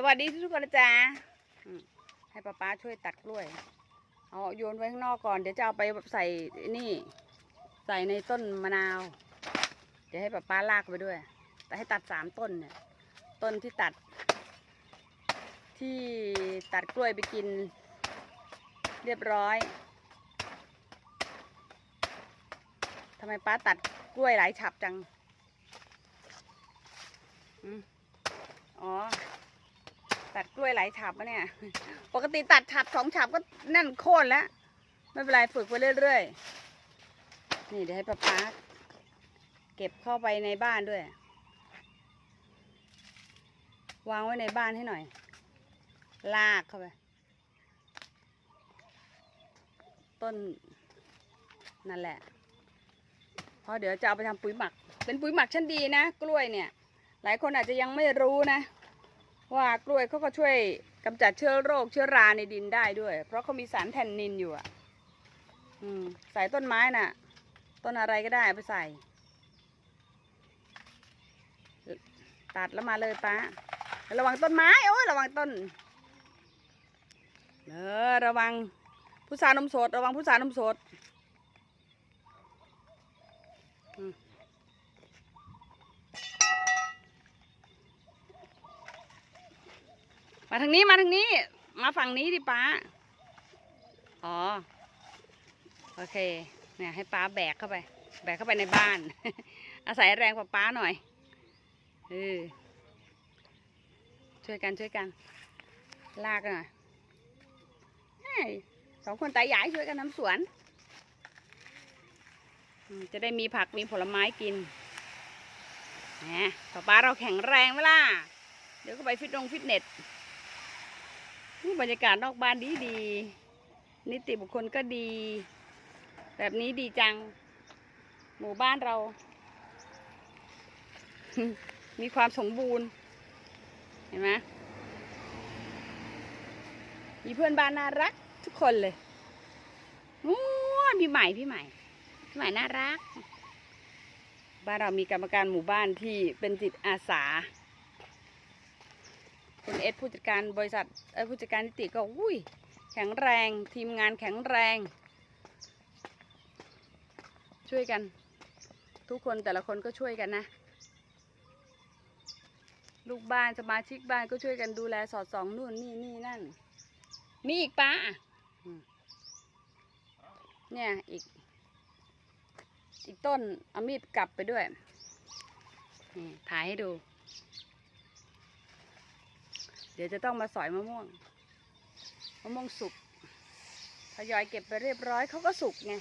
สวัสดีทุกคนนะจ๊ะให้ป้าป้าช่วยตัดกล้วย เอาโยนไว้ข้างนอกก่อน เดี๋ยวจะเอาไปใส่นี่ ใส่ในต้นมะนาว เดี๋ยวให้ป้าป้าลากไปด้วย แต่ให้ตัดสามต้นเนี่ย ต้นที่ตัด ที่ตัดกล้วยไปกิน เรียบร้อยทำไมป้าตัดกล้วยหลายฉับจัง อ๋อ ตัดกล้วยหลายฉับอะเนี่ย ปกติตัดฉับสองฉับก็แน่นโค่นแล้ว ไม่เป็นไรฝึกไปเรื่อยๆ นี่เดี๋ยวให้ป้าป๊าเก็บเข้าไปในบ้านด้วย วางไว้ในบ้านให้หน่อย ลากเข้าไป ต้นนั่นแหละเพราะเดี๋ยวจะเอาไปทำปุ๋ยหมัก เป็นปุ๋ยหมักชั้นดีนะ กล้วยเนี่ย หลายคนอาจจะยังไม่รู้นะ ว่ากล้วยเขาก็ช่วยกำจัดเชื้อโรคเชื้อราในดินได้ด้วย เพราะเขามีสารแทนนินอยู่อะอืมใส่ต้นไม้น่ะ ต้นอะไรก็ได้ไปใส่ ตัดแล้วมาเลยป้าระวังต้นไม้โอ้ยระวังต้นเออระวังผู้สานมสด ระวังผู้สานมสดอืม มาทางนี้มาทางนี้ มาฝั่งนี้ดิป้า อ๋อ โอเค เนี่ยให้ป้าแบกเข้าไป แบกเข้าไปในบ้าน อาศัยแรงกว่าป้าหน่อยเออช่วยกันช่วยกัน ลากกันหน่อยเฮ้ยสองคนตายายช่วยกันทำสวน จะได้มีผักมีผลไม้กินแหมป้าป้าเราแข็งแรงไหมล่ะเดี๋ยวก็ไปฟิตรงฟิตเนส นี่บรรยากาศนอกบ้านดีดี นิติบุคคลก็ดี แบบนี้ดีจัง หมู่บ้านเรา มีความสมบูรณ์ เห็นไหมมีเพื่อนบ้านน่ารักทุกคนเลยโอ้พี่ใหม่พี่ใหม่พี่ใหม่น่ารัก บ้านเรามีกรรมการหมู่บ้านที่เป็นจิตอาสา คุณเอสผู้จัดการบริษัทผู้จัดการนิติก็อุ้ยแข็งแรงทีมงานแข็งแรง ช่วยกัน ทุกคนแต่ละคนก็ช่วยกันนะ ลูกบ้านสมาชิกบ้านก็ช่วยกันดูแลสอดส่องนู่นนี่นี่นั่น มีอีกป้าเนี่ยอีก อีกต้นเอามีดกลับไปด้วยถ่ายให้ดู ดี๋ยวจะต้องมาสอยมะม่วง มะม่วงสุกทยอยเก็บไปเรียบร้อยเขาก็สุกไง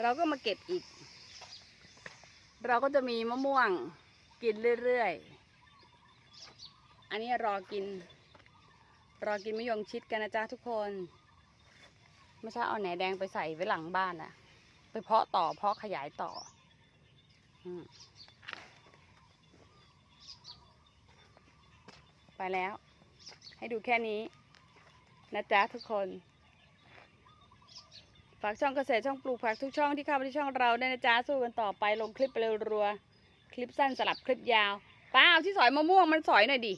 เราก็มาเก็บอีก เราก็จะมีมะม่วงกินเรื่อยๆ อันนี้รอกิน รอกินมะยงชิดกันนะจ๊ะทุกคนไม่ใช่เอาแหนแดงไปใส่ไว้หลังบ้านอะไปเพาะต่อเพาะขยายต่ออไปแล้ว ให้ดูแค่นี้ นะจ๊ะทุกคน ฝากช่องเกษตรช่องปลูกผักทุกช่องที่เข้ามาที่ช่องเราได้นะจ๊ะสู้กันต่อไปลงคลิปไปเร็วรัวๆคลิปสั้นสลับคลิปยาวป้าเอาที่สอยมะม่วงมันสอยหน่อยดิ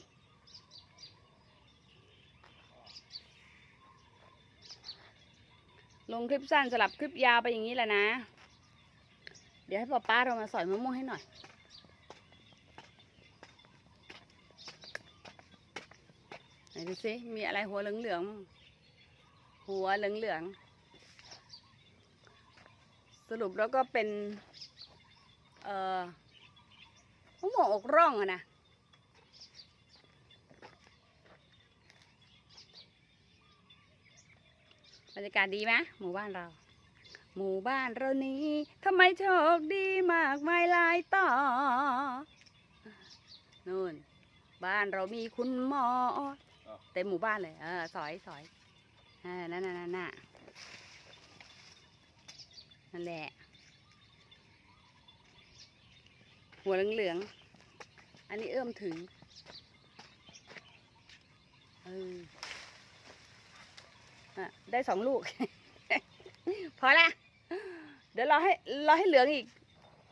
ลงคลิปสั้นสลับคลิปยาวไปอย่างนี้แหละนะ เดี๋ยวให้ป้าป้าเรามาสอยมะม่วงให้หน่อย ไหน ดูสิมีอะไรหัวเหลืองๆมั่งหัวเหลืองๆสรุปแล้วก็เป็น เอ่อมะม่วงอกร่องอะนะบรรยากาศดีไหมหมู่บ้านเรา หมู่บ้านเรานี้ทำไมโชคดีมากมายหลายต่อนู่น บ้านเรามีคุณหมอ เต็มหมู่บ้านเลย เออ สอยสอยเออนั่นนั่นนั่นน่ะนั่นแหละ หัวเหลืองๆ อันนี้เอื้อมถึง เอออะได้สองลูก พอละ เดี๋ยวรอให้รอให้เหลืองอีก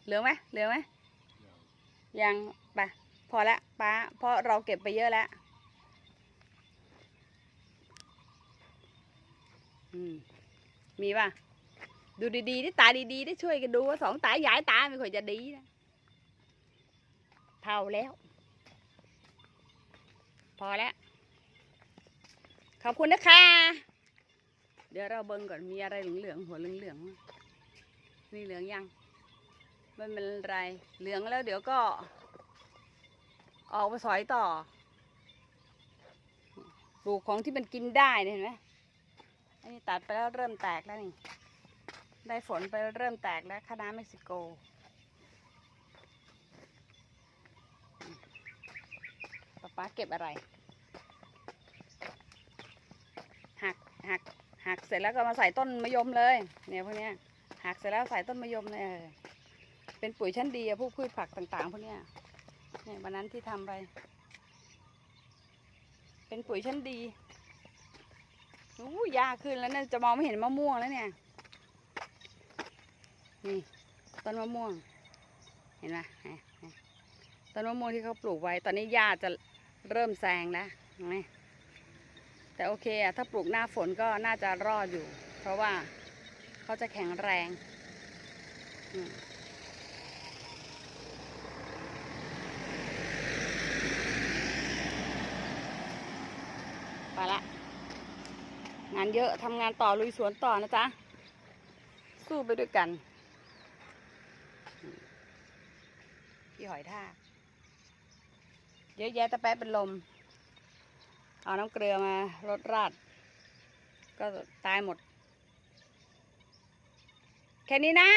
เหลืองไหมเหลืองไหมยังไปพอละป้าเพราะเราเก็บไปเยอะแล้ว มีป่ะ ดูดีๆได้ตาดีๆได้ช่วยกันดูว่าสองตาย้ายตาไม่ค่อยจะดีนะ เท่าแล้ว พอแล้ว ขอบคุณนะคะ เดี๋ยวเราเบิ่งก่อนมีอะไรเหลืองๆหัวเหลืองๆนี่เหลืองยังไม่เป็นไร เหลืองแล้วเดี๋ยวก็ ออกไปสอยต่อ ปลูกของที่มันกินได้เห็นไหม นี้ตัดไปแล้วเริ่มแตกแล้วนี่ ได้ฝนไปแล้วเริ่มแตกแล้วคณะน้าเม็กซิโก ป๊าป๊าเก็บอะไร หักหักหักเสร็จแล้วก็มาใส่ต้นมะยมเลย เนี่ยพวกเนี้ยหักเสร็จแล้วใส่ต้นมะยมเลยเป็นปุ๋ยชั้นดีอะพวกพืชผักต่างๆพวกเนี้ยเนี่ยวันนั้นที่ทำไป เป็นปุ๋ยชั้นดี อู้ยากขึ้นแล้วเนี่ยจะมองไม่เห็นมะม่วงแล้วเนี่ย นี่ต้นมะม่วง เห็นไหมต้นมะม่วงที่เขาปลูกไว้ ตอนนี้หญ้าจะเริ่มแซงแล้วนไหมแต่โอเคอะถ้าปลูกหน้าฝนก็น่าจะรอดอยู่ เพราะว่าเขาจะแข็งแรงไปละ งานเยอะทำงานต่อลุยสวนต่อนะจ๊ะ สู้ไปด้วยกัน พี่หอยทากเยอะแยะตะแป๊ะเป็นลม เอาน้ำเกลือมารดราด ก็ตายหมด แค่นี้นะ